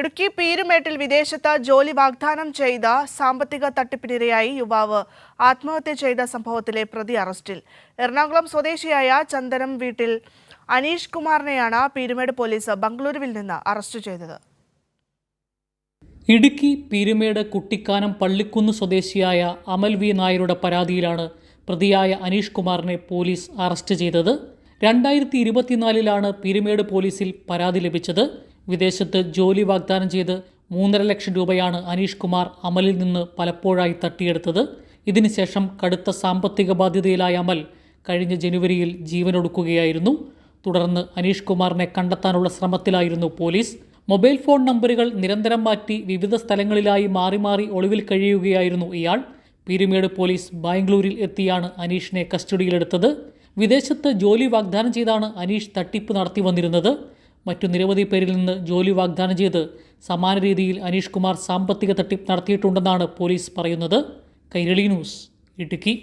ഇടുക്കി പീരുമേട്ടിൽ വിദേശത്ത് ജോലി വാഗ്ദാനം ചെയ്ത സാമ്പത്തിക തട്ടിപ്പിനിരയായി യുവാവ് ആത്മഹത്യ ചെയ്ത സംഭവത്തിലെ പ്രതി അറസ്റ്റിൽ. എറണാകുളം സ്വദേശിയായ ചന്ദനം വീട്ടിൽ അനീഷ് കുമാറിനെയാണ് പീരുമേട് പോലീസ് ബംഗളൂരുവിൽ നിന്ന് അറസ്റ്റ് ചെയ്തത്. ഇടുക്കി പീരുമേട് കുട്ടിക്കാനം പള്ളിക്കുന്ന് സ്വദേശിയായ അമൽ വി നായരുടെ പരാതിയിലാണ് പ്രതിയായ അനീഷ് കുമാറിനെ പോലീസ് അറസ്റ്റ് ചെയ്തത്. രണ്ടായിരത്തി ഇരുപത്തിനാലിലാണ് പീരുമേട് പോലീസിൽ പരാതി ലഭിച്ചത്. വിദേശത്ത് ജോലി വാഗ്ദാനം ചെയ്ത് മൂന്നര ലക്ഷം രൂപയാണ് അനീഷ് കുമാർ അമലിൽ നിന്ന് പലപ്പോഴായി തട്ടിയെടുത്തത്. ഇതിനുശേഷം കടുത്ത സാമ്പത്തിക ബാധ്യതയിലായ അമൽ കഴിഞ്ഞ ജനുവരിയിൽ ജീവനൊടുക്കുകയായിരുന്നു. തുടർന്ന് അനീഷ് കുമാറിനെ കണ്ടെത്താനുള്ള ശ്രമത്തിലായിരുന്നു പോലീസ്. മൊബൈൽ ഫോൺ നമ്പറുകൾ നിരന്തരം മാറ്റി വിവിധ സ്ഥലങ്ങളിലായി മാറി മാറി ഒളിവിൽ കഴിയുകയായിരുന്നു ഇയാൾ. പീരുമേട് പോലീസ് ബാംഗ്ലൂരിൽ എത്തിയാണ് അനീഷിനെ കസ്റ്റഡിയിലെടുത്തത്. വിദേശത്ത് ജോലി വാഗ്ദാനം ചെയ്താണ് അനീഷ് തട്ടിപ്പ് നടത്തി വന്നിരുന്നത്. മറ്റു നിരവധി പേരിൽ നിന്ന് ജോലി വാഗ്ദാനം ചെയ്ത് സമാന രീതിയിൽ അനീഷ് കുമാർ സാമ്പത്തിക തട്ടിപ്പ് നടത്തിയിട്ടുണ്ടെന്നാണ് പോലീസ് പറയുന്നത്. കൈരളി ന്യൂസ് ഇടുക്കി.